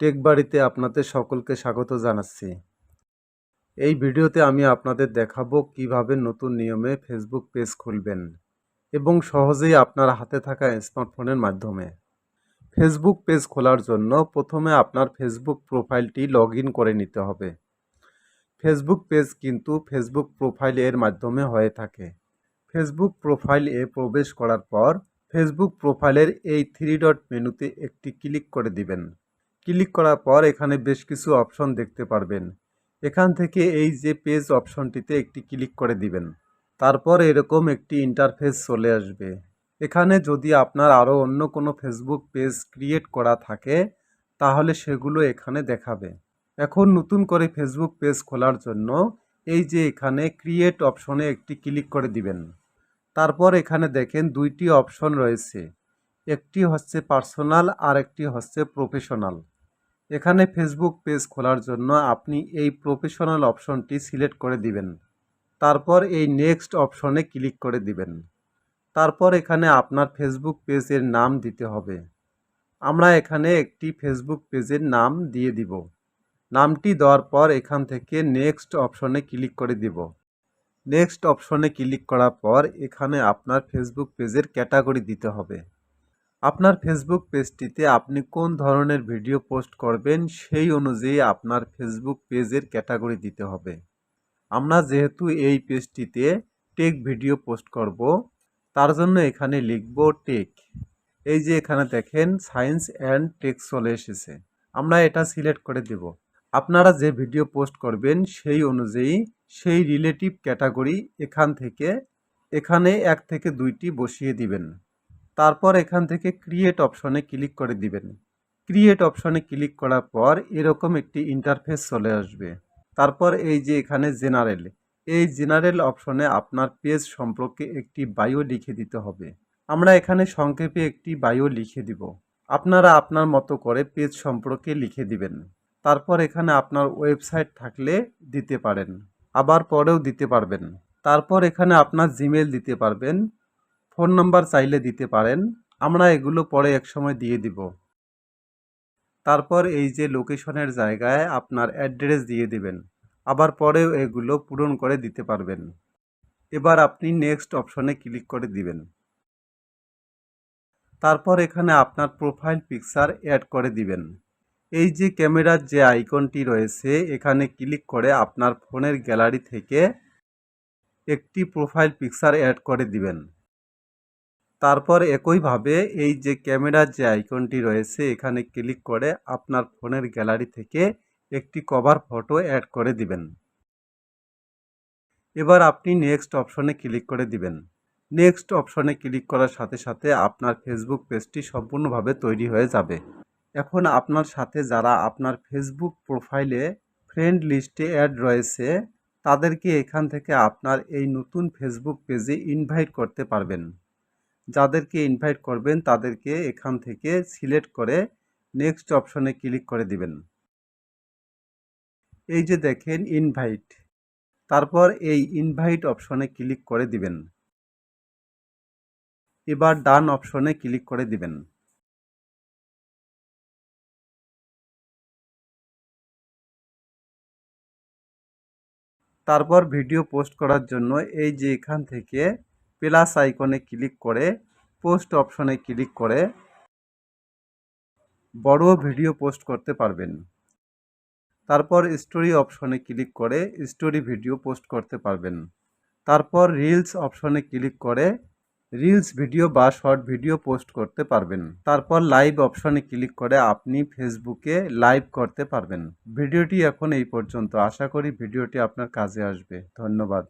Take বাড়িতে আপনাদের সকলকে স্বাগত জানাচ্ছি। এই ভিডিওতে আমি আপনাদের দেখাবো কীভাবে নতুন নিয়মে ফেসবুক পেজ খুলবেন এবং সহজেই আপনার হাতে থাকা স্মার্টফোনের মাধ্যমে। ফেসবুক পেজ খোলার জন্য প্রথমে আপনার ফেসবুক প্রোফাইলটি লগ করে নিতে হবে। ফেসবুক পেজ কিন্তু ফেসবুক প্রোফাইল এর মাধ্যমে হয়ে থাকে। ফেসবুক প্রোফাইল এ প্রবেশ করার পর ফেসবুক প্রোফাইলের এই থ্রি ডট মেনুতে একটি ক্লিক করে দিবেন। ক্লিক করার পর এখানে বেশ কিছু অপশন দেখতে পারবেন। এখান থেকে এই যে পেজ অপশনটিতে একটি ক্লিক করে দিবেন। তারপর এরকম একটি ইন্টারফেস চলে আসবে। এখানে যদি আপনার আরও অন্য কোনো ফেসবুক পেজ ক্রিয়েট করা থাকে, তাহলে সেগুলো এখানে দেখাবে। এখন নতুন করে ফেসবুক পেজ খোলার জন্য এই যে এখানে ক্রিয়েট অপশনে একটি ক্লিক করে দিবেন। তারপর এখানে দেখেন দুইটি অপশন রয়েছে। একটি হচ্ছে পার্সোনাল আর একটি হচ্ছে প্রফেশনাল এখানে ফেসবুক পেজ খোলার জন্য আপনি এই প্রফেশনাল অপশনটি সিলেক্ট করে দিবেন। তারপর এই নেক্সট অপশনে ক্লিক করে দিবেন। তারপর এখানে আপনার ফেসবুক পেজের নাম দিতে হবে। আমরা এখানে একটি ফেসবুক পেজের নাম দিয়ে দিব। নামটি দেওয়ার পর এখান থেকে নেক্সট অপশনে ক্লিক করে দিব। নেক্সট অপশনে ক্লিক করার পর এখানে আপনার ফেসবুক পেজের ক্যাটাগরি দিতে হবে। আপনার ফেসবুক পেজটিতে আপনি কোন ধরনের ভিডিও পোস্ট করবেন সেই অনুযায়ী আপনার ফেসবুক পেজের ক্যাটাগরি দিতে হবে। আমরা যেহেতু এই পেজটিতে টেক ভিডিও পোস্ট করব, তার জন্য এখানে লিখব টেক এই যে এখানে দেখেন সায়েন্স অ্যান্ড টেক চলে এসেছে। আমরা এটা সিলেক্ট করে দেব। আপনারা যে ভিডিও পোস্ট করবেন সেই অনুযায়ী সেই রিলেটিভ ক্যাটাগরি এখান থেকে, এখানে এক থেকে দুইটি বসিয়ে দিবেন। তারপর এখান থেকে ক্রিয়েট অপশনে ক্লিক করে দিবেন। ক্রিয়েট অপশনে ক্লিক করার পর এরকম একটি ইন্টারফেস চলে আসবে। তারপর এই যে এখানে জেনারেল এই জেনারেল অপশনে আপনার পেজ সম্পর্কে একটি বায়ো লিখে দিতে হবে। আমরা এখানে সংক্ষেপে একটি বায়ো লিখে দিব। আপনারা আপনার মতো করে পেজ সম্পর্কে লিখে দিবেন। তারপর এখানে আপনার ওয়েবসাইট থাকলে দিতে পারেন। আবার পরেও দিতে পারবেন। তারপর এখানে আপনার জিমেল দিতে পারবেন। ফোন নাম্বার চাইলে দিতে পারেন। আমরা এগুলো পরে একসময় দিয়ে দিব। তারপর এই যে লোকেশনের জায়গায় আপনার অ্যাড্রেস দিয়ে দিবেন। আবার পরেও এগুলো পূরণ করে দিতে পারবেন। এবার আপনি নেক্সট অপশনে ক্লিক করে দিবেন। তারপর এখানে আপনার প্রোফাইল পিকচার অ্যাড করে দিবেন। এই যে ক্যামেরার যে আইকনটি রয়েছে, এখানে ক্লিক করে আপনার ফোনের গ্যালারি থেকে একটি প্রোফাইল পিকচার অ্যাড করে দিবেন। তারপর একইভাবে এই যে ক্যামেরার যে আইকনটি রয়েছে, এখানে ক্লিক করে আপনার ফোনের গ্যালারি থেকে একটি কভার ফটো অ্যাড করে দিবেন। এবার আপনি নেক্সট অপশনে ক্লিক করে দিবেন। নেক্সট অপশনে ক্লিক করার সাথে সাথে আপনার ফেসবুক পেজটি সম্পূর্ণভাবে তৈরি হয়ে যাবে। এখন আপনার সাথে যারা আপনার ফেসবুক প্রোফাইলে ফ্রেন্ড লিস্টে অ্যাড রয়েছে, তাদেরকে এখান থেকে আপনার এই নতুন ফেসবুক পেজে ইনভাইট করতে পারবেন। যাদেরকে ইনভাইট করবেন, তাদেরকে এখান থেকে সিলেক্ট করে নেক্সট অপশনে ক্লিক করে দিবেন। এই যে দেখেন ইনভাইট তারপর এই ইনভাইট অপশনে ক্লিক করে দিবেন। এবার ডান অপশনে ক্লিক করে দিবেন। তারপর ভিডিও পোস্ট করার জন্য এই যে এখান থেকে প্লাস আইকনে ক্লিক করে পোস্ট অপশনে ক্লিক করে বড় ভিডিও পোস্ট করতে পারবেন। তারপর স্টোরি অপশনে ক্লিক করে স্টোরি ভিডিও পোস্ট করতে পারবেন। তারপর রিলস অপশনে ক্লিক করে রিলস ভিডিও বা শর্ট ভিডিও পোস্ট করতে পারবেন। তারপর লাইভ অপশনে ক্লিক করে আপনি ফেসবুকে লাইভ করতে পারবেন। ভিডিওটি এখন এই পর্যন্ত। আশা করি ভিডিওটি আপনার কাজে আসবে। ধন্যবাদ।